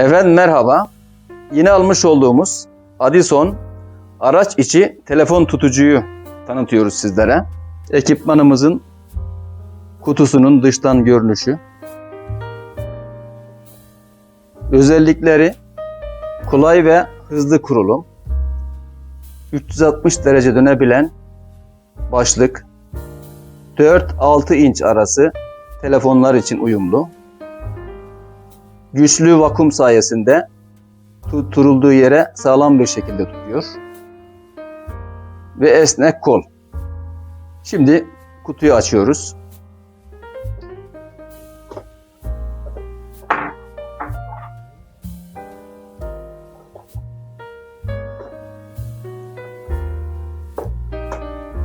Efendim merhaba. Yeni almış olduğumuz Addison araç içi telefon tutucuyu tanıtıyoruz sizlere. Ekipmanımızın kutusunun dıştan görünüşü. Özellikleri kolay ve hızlı kurulum. 360 derece dönebilen başlık. 4-6 inç arası telefonlar için uyumlu. Güçlü vakum sayesinde tutturulduğu yere sağlam bir şekilde tutuyor. Ve esnek kol. Şimdi kutuyu açıyoruz.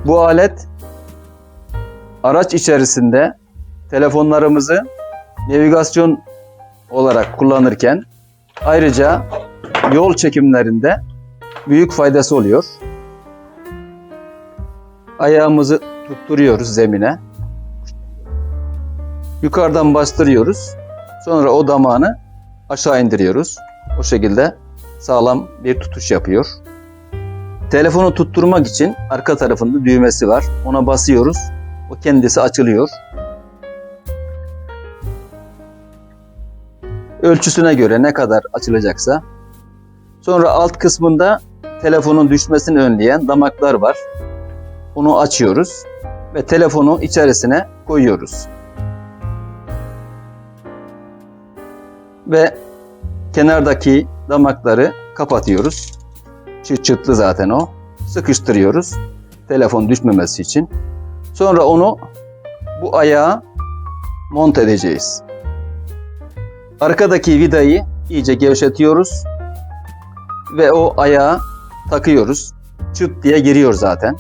Bu alet araç içerisinde telefonlarımızı navigasyon olarak kullanırken ayrıca yol çekimlerinde büyük faydası oluyor. Ayağımızı tutturuyoruz zemine. Yukarıdan bastırıyoruz. Sonra o damağını aşağı indiriyoruz. O şekilde sağlam bir tutuş yapıyor. Telefonu tutturmak için arka tarafında düğmesi var. Ona basıyoruz. O kendisi açılıyor. Ölçüsüne göre ne kadar açılacaksa. Sonra alt kısmında telefonun düşmesini önleyen damaklar var. Onu açıyoruz ve telefonu içerisine koyuyoruz. Ve kenardaki damakları kapatıyoruz. Çıt çıtlı zaten o. Sıkıştırıyoruz. Telefon düşmemesi için. Sonra onu bu ayağa monte edeceğiz. Arkadaki vidayı iyice gevşetiyoruz ve o ayağa takıyoruz. Çıt diye giriyor zaten.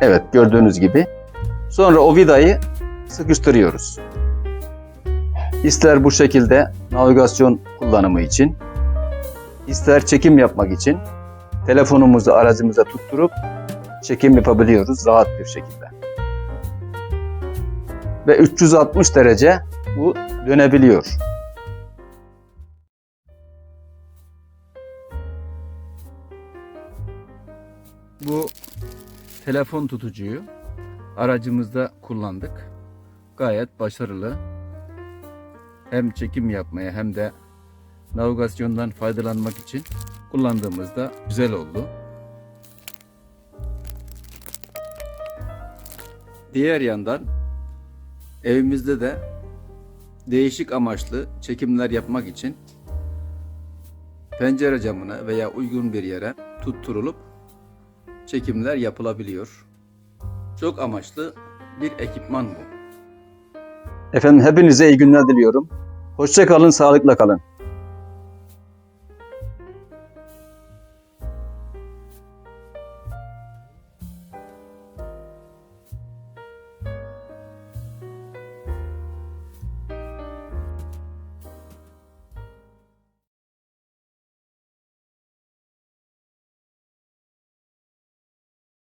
Evet gördüğünüz gibi. Sonra o vidayı sıkıştırıyoruz. İster bu şekilde navigasyon kullanımı için, ister çekim yapmak için telefonumuzu aracımıza tutturup çekim yapabiliyoruz rahat bir şekilde. Ve 360 derece bu dönebiliyor. Bu telefon tutucuyu aracımızda kullandık. Gayet başarılı. Hem çekim yapmaya hem de navigasyondan faydalanmak için kullandığımızda güzel oldu. Diğer yandan evimizde de değişik amaçlı çekimler yapmak için pencere camına veya uygun bir yere tutturulup çekimler yapılabiliyor. Çok amaçlı bir ekipman bu. Efendim hepinize iyi günler diliyorum. Hoşça kalın, sağlıkla kalın.